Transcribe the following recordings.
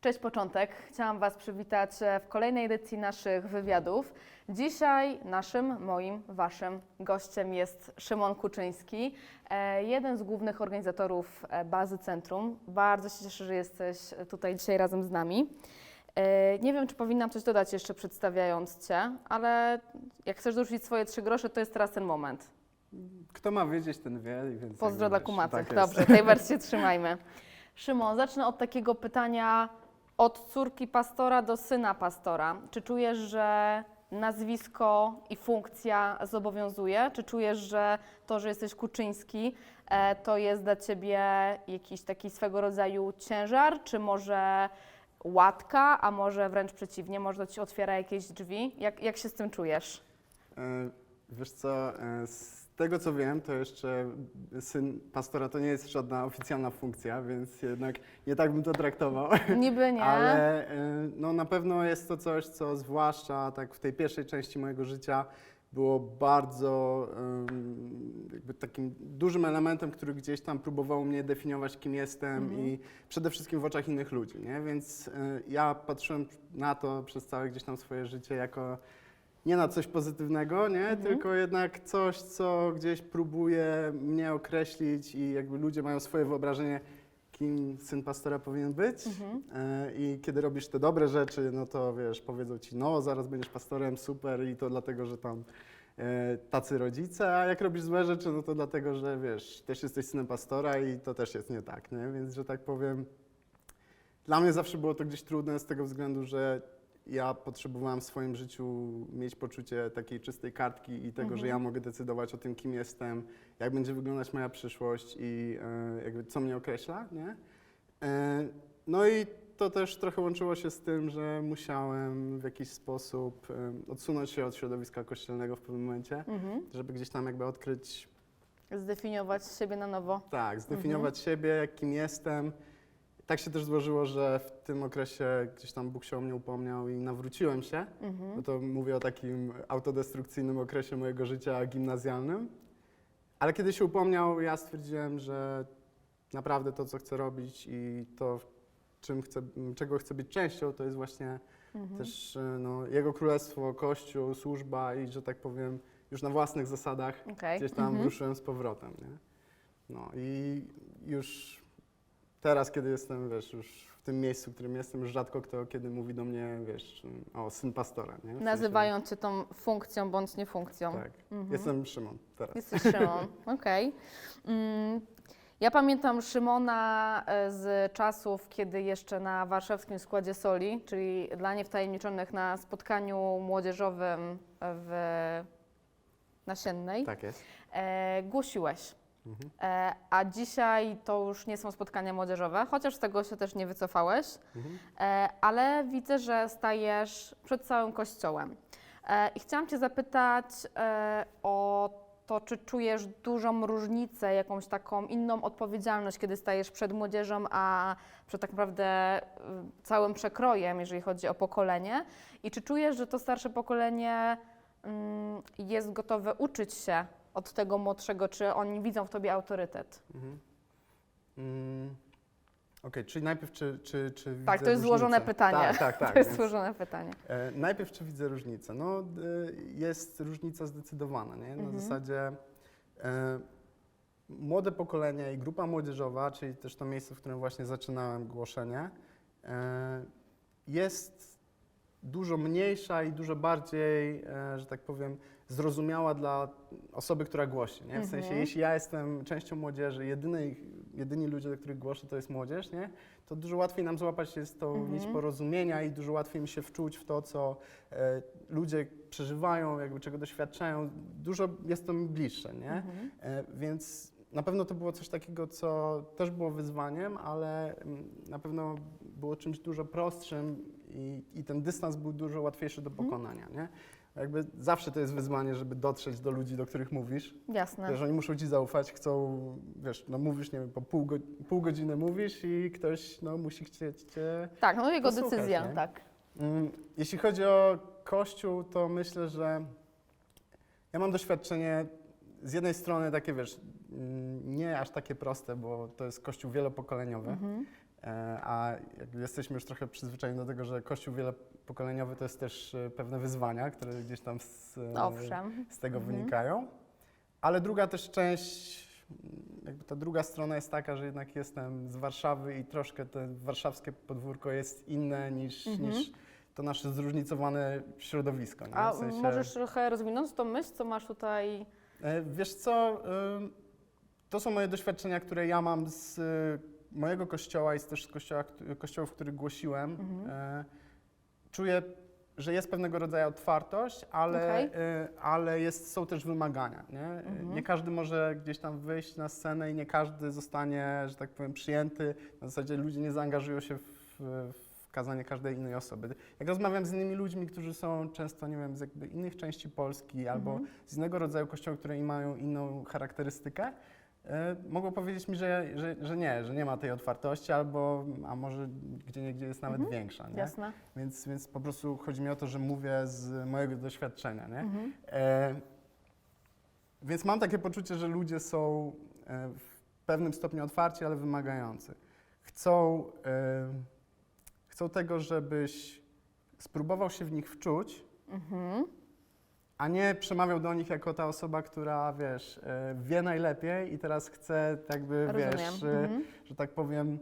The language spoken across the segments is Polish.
Cześć początek. Chciałam Was przywitać e, w kolejnej edycji naszych wywiadów. Dzisiaj naszym, moim, Waszym gościem jest Szymon Kuczyński, e, jeden z głównych organizatorów e, bazy Centrum. Bardzo się cieszę, że jesteś tutaj dzisiaj razem z nami. Nie wiem, czy powinnam coś dodać jeszcze przedstawiając Cię, ale jak chcesz dorzucić swoje trzy grosze, to jest teraz ten moment. Kto ma wiedzieć, ten wie. Więc Pozdro dla kumacek. tak. Dobrze, tej wersji trzymajmy. Szymon, zacznę od takiego pytania od córki pastora do syna pastora. Czy czujesz, że nazwisko i funkcja zobowiązuje? Czy czujesz, że to, że jesteś Kuczyński, e, to jest dla ciebie jakiś taki swego rodzaju ciężar, czy może łatka, a może wręcz przeciwnie, może to ci otwiera jakieś drzwi? Jak, jak się z tym czujesz? E, Wiesz co, e, z tego co wiem, to jeszcze syn pastora to nie jest żadna oficjalna funkcja, więc jednak nie tak bym to traktował. Niby nie. Ale e, no, na pewno jest to coś, co zwłaszcza tak w tej pierwszej części mojego życia było bardzo jakby takim dużym elementem, który gdzieś tam próbował mnie definiować, kim jestem Mhm. i przede wszystkim w oczach innych ludzi, nie? Więc e, ja patrzyłem na to przez całe gdzieś tam swoje życie jako nie na coś pozytywnego, nie? Mhm. Tylko jednak coś, co gdzieś próbuje mnie określić i jakby ludzie mają swoje wyobrażenie, kim syn pastora powinien być. Mhm. E, I kiedy robisz te dobre rzeczy, no to wiesz, powiedzą ci, no zaraz będziesz pastorem, super i to dlatego, że tam e, tacy rodzice, a jak robisz złe rzeczy, no to dlatego, że wiesz, też jesteś synem pastora i to też jest nie tak, nie? Więc, że tak powiem, dla mnie zawsze było to gdzieś trudne z tego względu, że ja potrzebowałem w swoim życiu mieć poczucie takiej czystej kartki i tego, Mhm. że ja mogę decydować o tym, kim jestem, jak będzie wyglądać moja przyszłość i e, jakby co mnie określa, nie? E, no i to też trochę łączyło się z tym, że musiałem w jakiś sposób e, odsunąć się od środowiska kościelnego w pewnym momencie, Mhm. żeby gdzieś tam jakby odkryć, Zdefiniować siebie na nowo. tak, zdefiniować siebie, kim jestem. Tak się też złożyło, że w tym okresie gdzieś tam Bóg się o mnie upomniał i nawróciłem się. Mhm. No to mówię o takim autodestrukcyjnym okresie mojego życia gimnazjalnym. Ale kiedy się upomniał, ja stwierdziłem, że naprawdę to, co chcę robić i to, czym chcę, czego chcę być częścią, to jest właśnie Mhm. też e, no, Jego Królestwo, Kościół, służba i, że tak powiem, już na własnych zasadach Okej. gdzieś tam Mhm. ruszyłem z powrotem, nie? No i już teraz, kiedy jestem, wiesz, już w tym miejscu, w którym jestem, już rzadko kto kiedy mówi do mnie, wiesz, o, syn pastora, nie? W sensie- Nazywają cię tą funkcją bądź nie funkcją. Tak. Mhm. Jestem Szymon teraz. Jesteś Szymon, okej. Mm, Ja pamiętam Szymona e, z czasów, kiedy jeszcze na warszawskim składzie Soli, czyli dla niewtajemniczonych na spotkaniu młodzieżowym w Nasiennej, Tak jest. e, głosiłeś. Mhm. E, a dzisiaj to już nie są spotkania młodzieżowe, chociaż z tego się też nie wycofałeś. Mhm. E, ale widzę, że stajesz przed całym kościołem. E, I chciałam Cię zapytać e, o to, czy czujesz dużą różnicę, jakąś taką inną odpowiedzialność, kiedy stajesz przed młodzieżą, a przed tak naprawdę y, całym przekrojem, jeżeli chodzi o pokolenie. I czy czujesz, że to starsze pokolenie mm, jest gotowe uczyć się od tego młodszego, czy oni widzą w Tobie autorytet? Mhm. Mm. Okej, czyli najpierw czy, czy, czy Tak, widzę to jest złożone różnicę? pytanie. Tak, tak, tak. to jest więc, złożone pytanie. e, najpierw czy widzę różnicę? No, e, jest różnica zdecydowana, nie? Na Mhm. zasadzie e, młode pokolenie i grupa młodzieżowa, czyli też to miejsce, w którym właśnie zaczynałem głoszenie, e, jest dużo mniejsza i dużo bardziej, e, że tak powiem, zrozumiała dla osoby, która głosi. Nie? W sensie, Mhm. jeśli ja jestem częścią młodzieży, jedyny, jedyni ludzie, do których głoszę, to jest młodzież, nie? to dużo łatwiej nam złapać jest tą Mhm. nić porozumienia i dużo łatwiej mi się wczuć w to, co e, ludzie przeżywają, jakby czego doświadczają. Dużo jest to mi bliższe, nie? Mhm. E, Więc na pewno to było coś takiego, co też było wyzwaniem, ale mm, na pewno było czymś dużo prostszym i, i ten dystans był dużo łatwiejszy do Mhm. pokonania, nie? Jakby zawsze to jest wyzwanie, żeby dotrzeć do ludzi, do których mówisz. Jasne. Wiesz, oni muszą ci zaufać, chcą, wiesz, no mówisz, nie wiem, po pół, go, pół godziny mówisz i ktoś, no, musi chcieć cię Tak, no jego posłuchać, decyzja, nie? tak. Mm, Jeśli chodzi o Kościół, to myślę, że ja mam doświadczenie z jednej strony takie, wiesz, mm, nie aż takie proste, bo to jest Kościół wielopokoleniowy. Mhm. E, A jakby jesteśmy już trochę przyzwyczajeni do tego, że Kościół wielopokoleniowy to jest też e, pewne wyzwania, które gdzieś tam z, e, Owszem. z tego Mhm. wynikają. Ale druga też część, mm, jakby ta druga strona jest taka, że jednak jestem z Warszawy i troszkę to warszawskie podwórko jest inne niż, Mhm. niż to nasze zróżnicowane środowisko. Nie? A W sensie- możesz trochę rozwinąć tą myśl, co masz tutaj? E, Wiesz co, to są moje doświadczenia, które ja mam z mojego kościoła i z też z kościoła, kościołów, w których głosiłem. Mhm. Czuję, że jest pewnego rodzaju otwartość, ale, Okej. y, ale jest, są też wymagania. Nie? Mhm. nie każdy może gdzieś tam wyjść na scenę i nie każdy zostanie, że tak powiem, przyjęty. Na zasadzie ludzie nie zaangażują się w, w kazanie każdej innej osoby. Jak rozmawiam z innymi ludźmi, którzy są często, nie wiem, z jakby innych części Polski albo Mhm. z innego rodzaju kościołów, które mają inną charakterystykę, mogą powiedzieć mi, że, że, że nie, że nie ma tej otwartości, albo a może gdzie niegdzie jest nawet Mhm. większa. Nie? Jasne. Więc, więc po prostu chodzi mi o to, że mówię z mojego doświadczenia. Nie? Mhm. E, więc mam takie poczucie, że ludzie są e, w pewnym stopniu otwarci, ale wymagający. Chcą, e, chcą tego, żebyś spróbował się w nich wczuć, Mhm. A nie przemawiał do nich jako ta osoba, która, wiesz, e, wie najlepiej i teraz chce jakby, Rozumiem. wiesz, e, Mhm. że tak powiem,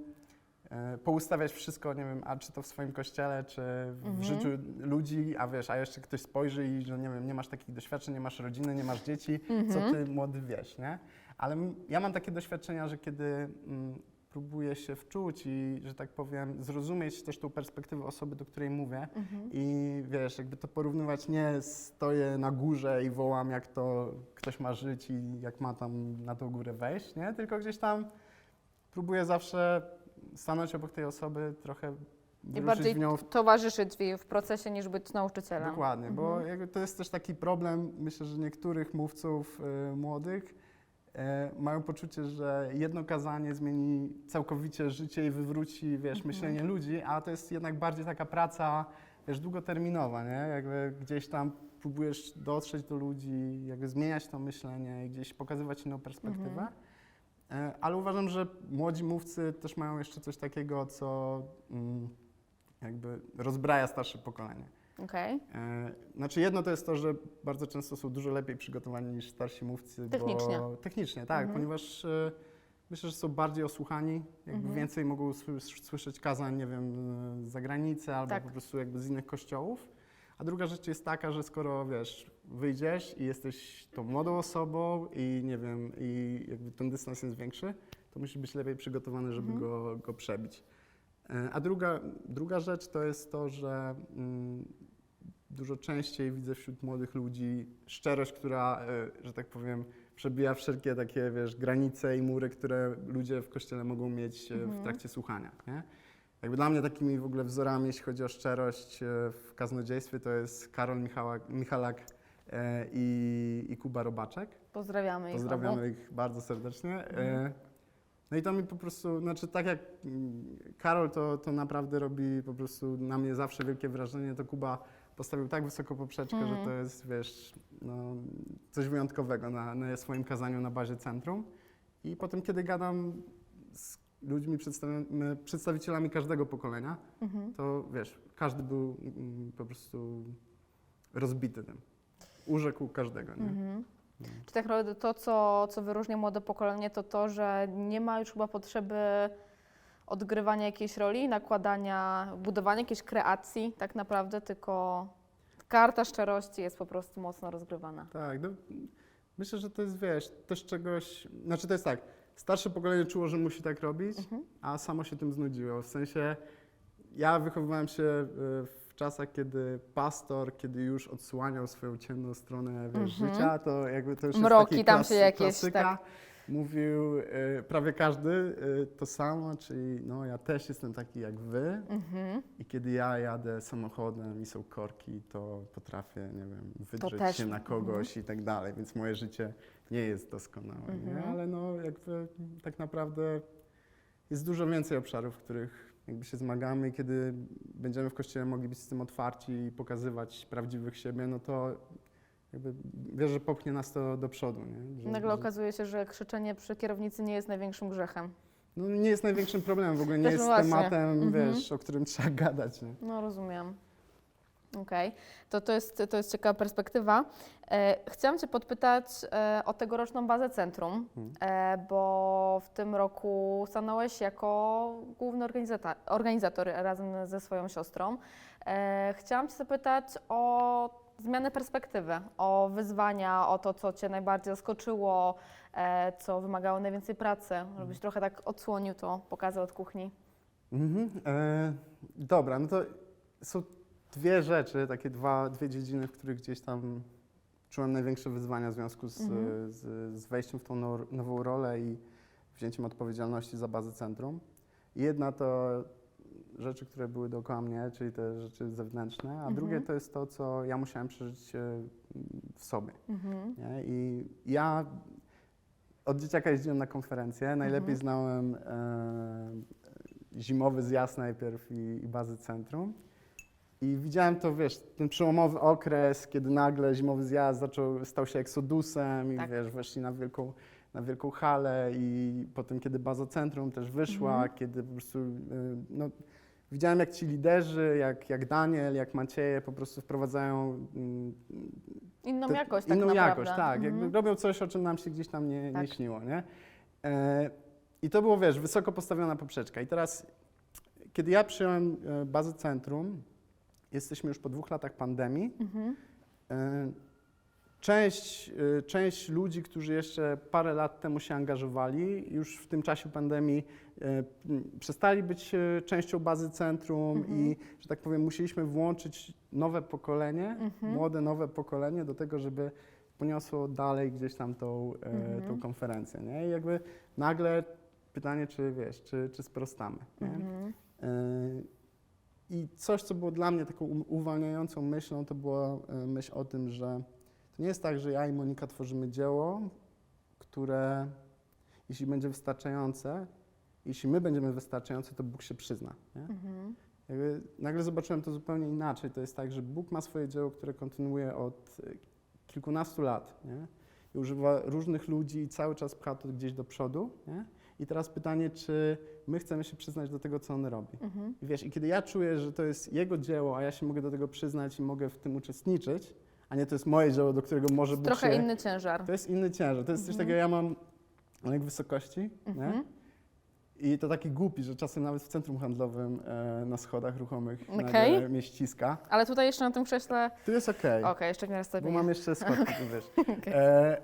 e, poustawiać wszystko, nie wiem, a czy to w swoim kościele, czy w Mhm. życiu ludzi, a wiesz, a jeszcze ktoś spojrzy i że nie wiem, nie masz takich doświadczeń, nie masz rodziny, nie masz dzieci, co Mhm. ty młody wiesz, nie? Ale ja mam takie doświadczenia, że kiedy mm, próbuję się wczuć i, że tak powiem, zrozumieć też tą perspektywę osoby, do której mówię Mhm. i wiesz, jakby to porównywać nie stoję na górze i wołam, jak to ktoś ma żyć i jak ma tam na tą górę wejść, nie? Tylko gdzieś tam próbuję zawsze stanąć obok tej osoby, trochę I bardziej w nią towarzyszyć w, w procesie niż być nauczycielem. Dokładnie, bo Mhm. jakby to jest też taki problem, myślę, że niektórych mówców y, młodych mają poczucie, że jedno kazanie zmieni całkowicie życie i wywróci, wiesz, Mhm. myślenie ludzi, a to jest jednak bardziej taka praca, wiesz, długoterminowa, nie? Jakby gdzieś tam próbujesz dotrzeć do ludzi, jakby zmieniać to myślenie i gdzieś pokazywać inną perspektywę. Mhm. E, Ale uważam, że młodzi mówcy też mają jeszcze coś takiego, co mm, jakby rozbraja starsze pokolenie. Okej. E, Znaczy jedno to jest to, że bardzo często są dużo lepiej przygotowani niż starsi mówcy. Technicznie. Bo, technicznie, tak, Mhm. ponieważ e, myślę, że są bardziej osłuchani, jakby Mhm. więcej mogą sły- słyszeć kazań, nie wiem, z zagranicy albo Tak. po prostu jakby z innych kościołów. A druga rzecz jest taka, że skoro wiesz, wyjdziesz i jesteś tą młodą osobą i nie wiem, i jakby ten dystans jest większy, to musisz być lepiej przygotowany, żeby Mhm. go, go przebić. E, A druga, druga rzecz to jest to, że mm, dużo częściej widzę wśród młodych ludzi szczerość, która, e, że tak powiem, przebija wszelkie takie, wiesz, granice i mury, które ludzie w kościele mogą mieć e, w Mhm. trakcie słuchania, nie? Jakby dla mnie takimi w ogóle wzorami, jeśli chodzi o szczerość e, w kaznodziejstwie, to jest Karol Michałak, Michalak i, i Kuba Robaczek. Pozdrawiamy ich. Pozdrawiamy ich bardzo serdecznie. Mhm. No i to mi po prostu, znaczy tak jak Karol to, to naprawdę robi po prostu na mnie zawsze wielkie wrażenie, to Kuba postawił tak wysoko poprzeczkę, Mhm. że to jest, wiesz, no, coś wyjątkowego na, na swoim kazaniu na bazie centrum. I potem, kiedy gadam z ludźmi, przedstawi- przedstawicielami każdego pokolenia, Mhm. to wiesz, każdy był mm, po prostu rozbity tym. Urzekł każdego, nie? Mhm. Czy tak naprawdę to, co, co wyróżnia młode pokolenie, to to, że nie ma już chyba potrzeby odgrywania jakiejś roli, nakładania, budowania jakiejś kreacji tak naprawdę, tylko karta szczerości jest po prostu mocno rozgrywana. Tak, no, myślę, że to jest, wiesz, też czegoś, znaczy to jest tak, starsze pokolenie czuło, że musi tak robić, Mhm. a samo się tym znudziło. W sensie, ja wychowywałem się y, w czasach, kiedy pastor, kiedy już odsłaniał swoją ciemną stronę, wiesz, Mhm. życia, to jakby to już Mroki jest taki tam się jakieś, klasyka. tak. Mówił y, prawie każdy y, to samo, czyli no ja też jestem taki jak wy Mhm. i kiedy ja jadę samochodem i są korki, to potrafię, nie wiem, wydrzeć też. się na kogoś i tak dalej, więc moje życie nie jest doskonałe, nie? Mhm. ale no jakby tak naprawdę jest dużo więcej obszarów, w których jakby się zmagamy i kiedy będziemy w Kościele mogli być z tym otwarci i pokazywać prawdziwych siebie, no to jakby wierzę, że popchnie nas to do przodu, nie? Że, Nagle że, okazuje się, że krzyczenie przy kierownicy nie jest największym grzechem. no, nie jest największym problemem, w ogóle nie Też jest no właśnie. tematem, Mhm. wiesz, o którym trzeba gadać. Nie? No rozumiem. Okej, to, to, jest, to jest ciekawa perspektywa. E, chciałam Cię podpytać e, o tegoroczną bazę centrum, Mhm. e, bo w tym roku stanąłeś jako główny organizator, organizator razem ze swoją siostrą. E, chciałam Cię zapytać o zmianę perspektywy, o wyzwania, o to, co Cię najbardziej zaskoczyło, e, co wymagało najwięcej pracy, żebyś trochę tak odsłonił to, pokazał od kuchni. Mhm. E, dobra, no to są dwie rzeczy, takie dwa, dwie dziedziny, w których gdzieś tam czułem największe wyzwania w związku z, Mhm. z, z wejściem w tą now, nową rolę i wzięciem odpowiedzialności za bazę centrum. Jedna to rzeczy, które były dookoła mnie, czyli te rzeczy zewnętrzne, a Mhm. drugie to jest to, co ja musiałem przeżyć e, w sobie. Mhm. I ja od dzieciaka jeździłem na konferencje. Najlepiej Mhm. znałem e, zimowy zjazd najpierw i, i bazy centrum. I widziałem to, wiesz, ten przełomowy okres, kiedy nagle zimowy zjazd zaczął, stał się eksodusem i Tak. wiesz, weszli na wielką, na wielką halę i potem, kiedy baza centrum też wyszła, Mhm. kiedy po prostu, y, no, widziałem jak ci liderzy, jak, jak Daniel, jak Macieje po prostu wprowadzają mm, Inną to- jakość tak inną naprawdę. jakość, tak. Mhm. Jakby robią coś, o czym nam się gdzieś tam nie, nie Tak. śniło, nie? E, I to było, wiesz, wysoko postawiona poprzeczka. I teraz, kiedy ja przyjąłem e, bazę centrum, jesteśmy już po dwóch latach pandemii, Mhm. e, Część, e, część ludzi, którzy jeszcze parę lat temu się angażowali, już w tym czasie pandemii m, przestali być e, częścią bazy centrum Mhm. i, że tak powiem, musieliśmy włączyć nowe pokolenie, Mhm. młode, nowe pokolenie do tego, żeby poniosło dalej gdzieś tam tą, e, Mhm. tą konferencję. Nie? I jakby nagle pytanie, czy wiesz, czy, czy sprostamy. Mhm. E, I coś, co było dla mnie taką uwalniającą myślą, to była e, myśl o tym, że to nie jest tak, że ja i Monika tworzymy dzieło, które jeśli będzie wystarczające, jeśli my będziemy wystarczający, to Bóg się przyzna. Mhm. Nagle zobaczyłem to zupełnie inaczej. To jest tak, że Bóg ma swoje dzieło, które kontynuuje od e, kilkunastu lat. Nie? I używa różnych ludzi i cały czas pcha to gdzieś do przodu. Nie? I teraz pytanie, czy my chcemy się przyznać do tego, co on robi. Mhm. I wiesz, i kiedy ja czuję, że to jest jego dzieło, a ja się mogę do tego przyznać i mogę w tym uczestniczyć, a nie to jest moje dzieło, do którego może Bóg Trochę się... inny ciężar. To jest inny ciężar. To jest coś Mhm. takiego, ja mam lęk wysokości, nie? Mhm. I to taki głupi, że czasem nawet w centrum handlowym e, na schodach ruchomych Okej. nagle mnie ściska. Ale tutaj jeszcze na tym krześle. Tu jest okej, Okej, jeszcze w miarę bo stabilnie. mam jeszcze schodki, tu wiesz. Okej. E,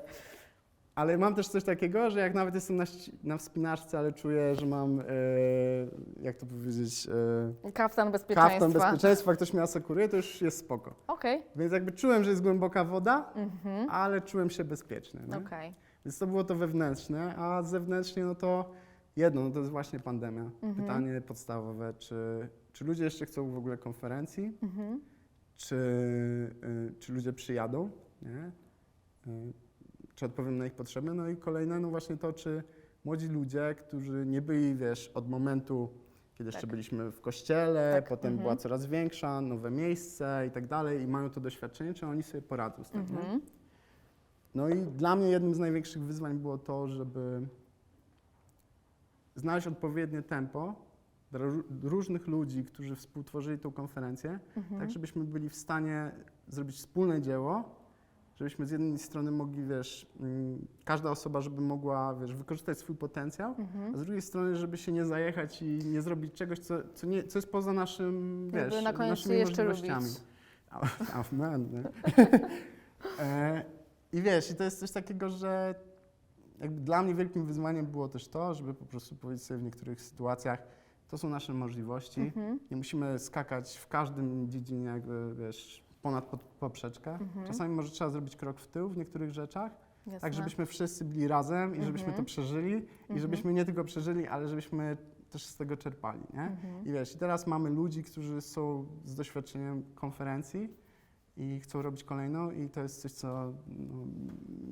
ale mam też coś takiego, że jak nawet jestem na, na wspinaczce, ale czuję, że mam, e, jak to powiedzieć, e, Kaftan bezpieczeństwa. kaftan bezpieczeństwa, ktoś mnie asekuruje, to już jest spoko. Okej. Więc jakby czułem, że jest głęboka woda, Mhm. ale czułem się bezpieczny. Nie? Okej. Więc to było to wewnętrzne, a zewnętrznie no to jedno, no to jest właśnie pandemia. Mhm. Pytanie podstawowe, czy, czy ludzie jeszcze chcą w ogóle konferencji, Mhm. czy, y, czy ludzie przyjadą, nie? Y, czy odpowiem na ich potrzeby. No i kolejne, no właśnie to, czy młodzi ludzie, którzy nie byli, wiesz, od momentu, kiedy jeszcze Tak. byliśmy w kościele, Tak, potem mhm. była coraz większa, nowe miejsce i tak dalej i mają to doświadczenie, czy oni sobie poradzą z tym? Mhm. No i dla mnie jednym z największych wyzwań było to, żeby znaleźć odpowiednie tempo dla ró- różnych ludzi, którzy współtworzyli tą konferencję, Mhm. tak żebyśmy byli w stanie zrobić wspólne dzieło, żebyśmy z jednej strony mogli, wiesz, mm, każda osoba, żeby mogła, wiesz, wykorzystać swój potencjał, Mhm. a z drugiej strony, żeby się nie zajechać i nie zrobić czegoś, co, co, nie, co jest poza naszym, wiesz, na się naszymi jeszcze możliwościami. Amen. e, I wiesz, i to jest coś takiego, że dla mnie wielkim wyzwaniem było też to, żeby po prostu powiedzieć sobie w niektórych sytuacjach, to są nasze możliwości. Mhm. Nie musimy skakać w każdym dziedzinie, jakby wiesz, ponad pod- poprzeczkę. Mhm. Czasami może trzeba zrobić krok w tył w niektórych rzeczach, Jasne. tak żebyśmy wszyscy byli razem i żebyśmy Mhm. to przeżyli i Mhm. żebyśmy nie tylko przeżyli, ale żebyśmy też z tego czerpali, nie? Mhm. I wiesz, i teraz mamy ludzi, którzy są z doświadczeniem konferencji i chcą robić kolejną i to jest coś, co no,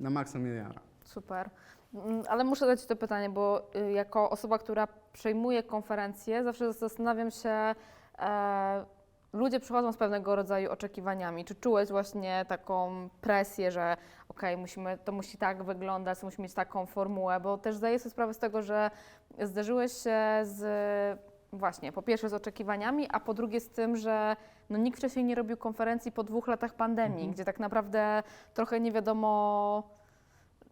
na maksa mnie jara. Super. Mm, Ale muszę zadać Ci to pytanie, bo y, jako osoba, która przejmuje konferencje, zawsze zastanawiam się, e, ludzie przychodzą z pewnego rodzaju oczekiwaniami. Czy czułeś właśnie taką presję, że okej, musimy, to musi tak wyglądać, to musi mieć taką formułę, bo też zdaję sobie sprawę z tego, że zderzyłeś się z właśnie po pierwsze z oczekiwaniami, a po drugie z tym, że no, nikt wcześniej nie robił konferencji po dwóch latach pandemii, Mhm. gdzie tak naprawdę trochę nie wiadomo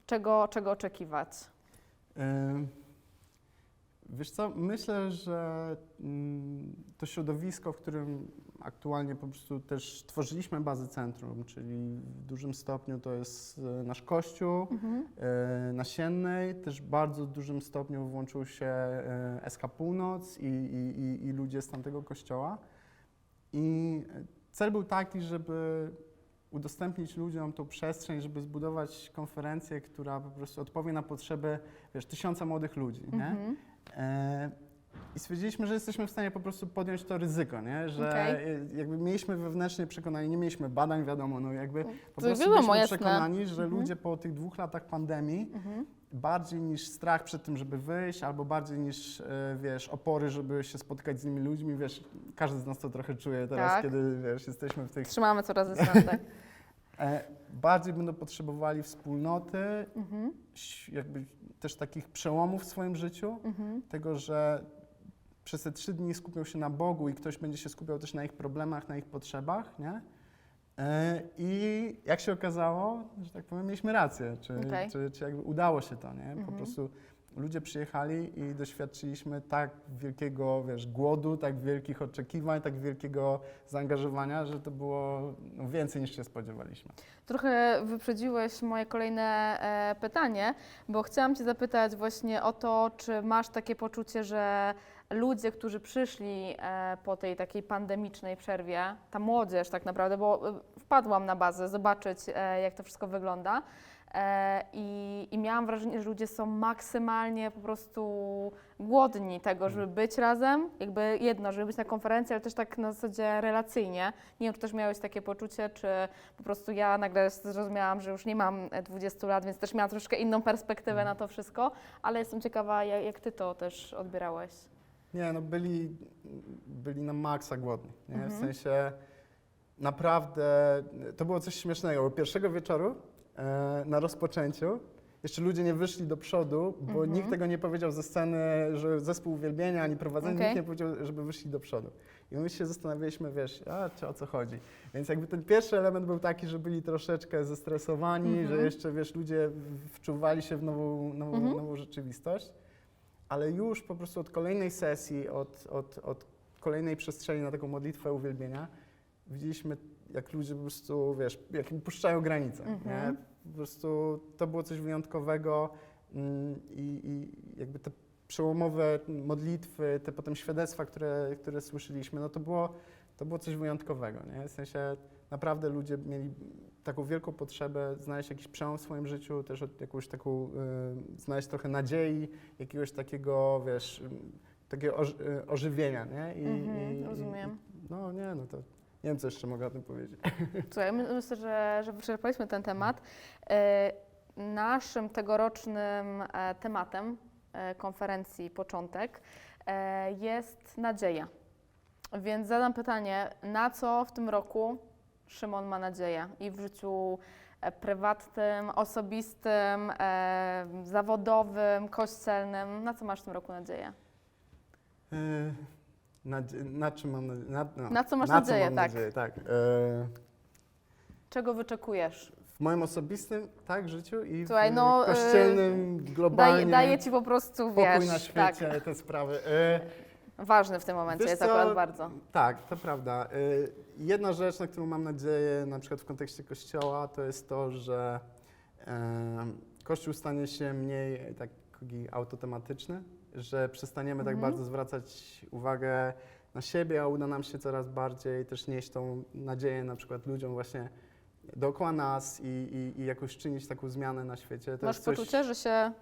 czego, czego oczekiwać. Wiesz co, myślę, że mm, to środowisko, w którym aktualnie po prostu też tworzyliśmy bazę centrum, czyli w dużym stopniu to jest e, nasz kościół Mhm. e, nasiennej, też w bardzo dużym stopniu włączył się e, SK Północ i, i, i, i ludzie z tamtego kościoła. I cel był taki, żeby udostępnić ludziom tą przestrzeń, żeby zbudować konferencję, która po prostu odpowie na potrzeby, wiesz, tysiąca młodych ludzi, nie? Mhm. I stwierdziliśmy, że jesteśmy w stanie po prostu podjąć to ryzyko, nie? Że e, jakby mieliśmy wewnętrznie przekonanie, nie mieliśmy badań, wiadomo, no jakby po To prostu wiadomo, byliśmy jasne. przekonani, że Mhm. ludzie po tych dwóch latach pandemii Mhm. bardziej niż strach przed tym, żeby wyjść, albo bardziej niż, e, wiesz, opory, żeby się spotykać z innymi ludźmi, wiesz, każdy z nas to trochę czuje teraz, Tak. kiedy, wiesz, jesteśmy w tych... Trzymamy coraz dystansy. E, bardziej będą potrzebowali wspólnoty, mhm. jakby też takich przełomów w swoim życiu, Mhm. tego, że przez te trzy dni skupią się na Bogu i ktoś będzie się skupiał też na ich problemach, na ich potrzebach, nie? E, I jak się okazało, że tak powiem, mieliśmy rację, czy, Okej. czy, czy jakby udało się to, nie? Po Mhm. prostu ludzie przyjechali i doświadczyliśmy tak wielkiego, wiesz, głodu, tak wielkich oczekiwań, tak wielkiego zaangażowania, że to było no, więcej niż się spodziewaliśmy. Trochę wyprzedziłeś moje kolejne e, pytanie, bo chciałam Cię zapytać właśnie o to, czy masz takie poczucie, że ludzie, którzy przyszli e, po tej takiej pandemicznej przerwie, ta młodzież tak naprawdę, bo e, wpadłam na bazę zobaczyć, e, jak to wszystko wygląda. E, i, I miałam wrażenie, że ludzie są maksymalnie po prostu głodni tego, żeby być razem. Jakby jedno, żeby być na konferencji, ale też tak na zasadzie relacyjnie. Nie wiem, czy też miałeś takie poczucie, czy po prostu ja nagle zrozumiałam, że już nie mam e, 20 lat, więc też miałam troszkę inną perspektywę na to wszystko, ale jestem ciekawa, jak, jak ty to też odbierałeś. Nie, no byli, byli na maksa głodni, nie? W Mhm. sensie naprawdę, to było coś śmiesznego, bo pierwszego wieczoru na rozpoczęciu jeszcze ludzie nie wyszli do przodu, bo Mhm. nikt tego nie powiedział ze sceny, że zespół uwielbienia ani prowadzenie, Okej. nikt nie powiedział, żeby wyszli do przodu. I my się zastanawialiśmy, wiesz, a czy o co chodzi. Więc jakby ten pierwszy element był taki, że byli troszeczkę zestresowani, Mhm. że jeszcze, wiesz, ludzie wczuwali się w nową, nową, Mhm. nową rzeczywistość ale już po prostu od kolejnej sesji, od, od, od kolejnej przestrzeni na taką modlitwę uwielbienia, widzieliśmy, jak ludzie po prostu, wiesz, jak im puszczają granice, Mhm. nie? Po prostu to było coś wyjątkowego mm, i, i jakby te przełomowe modlitwy, te potem świadectwa, które, które słyszeliśmy, no to było, to było coś wyjątkowego, nie? W sensie naprawdę ludzie mieli taką wielką potrzebę znaleźć jakiś przełom w swoim życiu, też jakąś taką, y, znaleźć trochę nadziei, jakiegoś takiego, wiesz, takiego oż, y, ożywienia, nie? I, Mhm, rozumiem. I, no nie, no to nie wiem, co jeszcze mogę o tym powiedzieć. Słuchaj, my- myślę, że, że wyczerpaliśmy ten temat. E, Naszym tegorocznym e, tematem e, konferencji Początek e, jest nadzieja. Więc zadam pytanie, na co w tym roku Szymon ma nadzieję i w życiu e, prywatnym, osobistym, e, zawodowym, kościelnym? Na co masz w tym roku nadzieję? Na, na czym mam nadzieję? Na, no, Na co masz na nadzieję, mam tak. Nadzieję, tak. Y, Czego wyczekujesz? w moim osobistym, tak, życiu i Słuchaj, w no, y, kościelnym, globalnie, Daję, daję ci po prostu, pokój wiesz, na tak, świecie, te sprawy. Y, ważny w tym momencie Wiesz jest co? akurat bardzo. Tak, to prawda. Y, Jedna rzecz, na którą mam nadzieję, na przykład w kontekście Kościoła, to jest to, że em, Kościół stanie się mniej taki autotematyczny, że przestaniemy tak Mhm. bardzo zwracać uwagę na siebie, a uda nam się coraz bardziej też nieść tą nadzieję na przykład ludziom właśnie dookoła nas i, i, i jakoś czynić taką zmianę na świecie. To Masz jest coś- poczucie, że się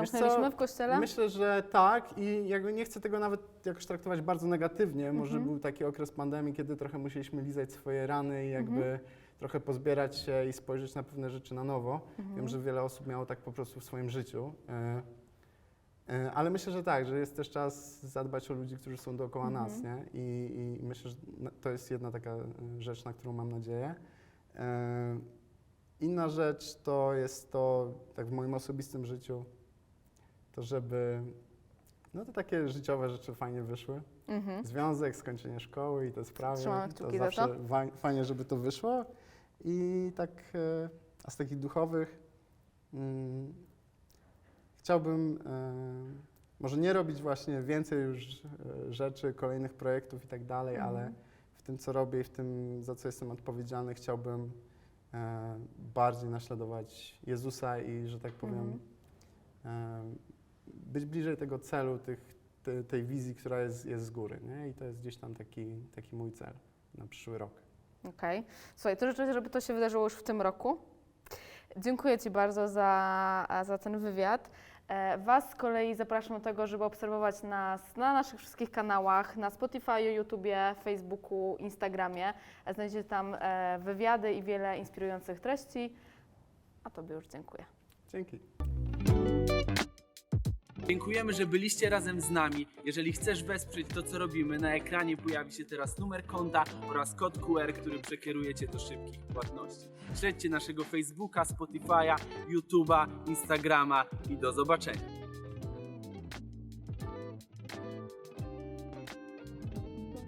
Wiesz co? zamknęliśmy w kościele? Myślę, że tak i jakby nie chcę tego nawet jakoś traktować bardzo negatywnie. Może Mhm. był taki okres pandemii, kiedy trochę musieliśmy lizać swoje rany i jakby Mhm. trochę pozbierać się i spojrzeć na pewne rzeczy na nowo. Mhm. Wiem, że wiele osób miało tak po prostu w swoim życiu. E, Ale myślę, że tak, że jest też czas zadbać o ludzi, którzy są dookoła Mhm. nas, nie? I, I myślę, że to jest jedna taka e, rzecz, na którą mam nadzieję. E, Inna rzecz to jest to, tak w moim osobistym życiu, to żeby, no to takie życiowe rzeczy fajnie wyszły. Mhm. Związek, skończenie szkoły i te sprawy. To zawsze to. fajnie, żeby to wyszło. I tak, e, a z takich duchowych mm, chciałbym e, może nie robić właśnie więcej już e, rzeczy, kolejnych projektów i tak dalej, Mhm. ale w tym, co robię i w tym, za co jestem odpowiedzialny, chciałbym e, bardziej naśladować Jezusa i, że tak powiem, Mhm. być bliżej tego celu, tych, te, tej wizji, która jest, jest z góry. Nie? I to jest gdzieś tam taki, taki mój cel na przyszły rok. Okej. Słuchaj, to życzę, żeby to się wydarzyło już w tym roku. Dziękuję Ci bardzo za, za ten wywiad. E, Was z kolei zapraszam do tego, żeby obserwować nas na naszych wszystkich kanałach, na Spotify, YouTubie, Facebooku, Instagramie. E, Znajdziecie tam e, wywiady i wiele inspirujących treści. A Tobie już dziękuję. Dzięki. Dziękujemy, że byliście razem z nami. Jeżeli chcesz wesprzeć to, co robimy, na ekranie pojawi się teraz numer konta oraz kod QR, który przekieruje Cię do szybkich płatności. Śledźcie naszego Facebooka, Spotify'a, YouTube'a, Instagrama i do zobaczenia.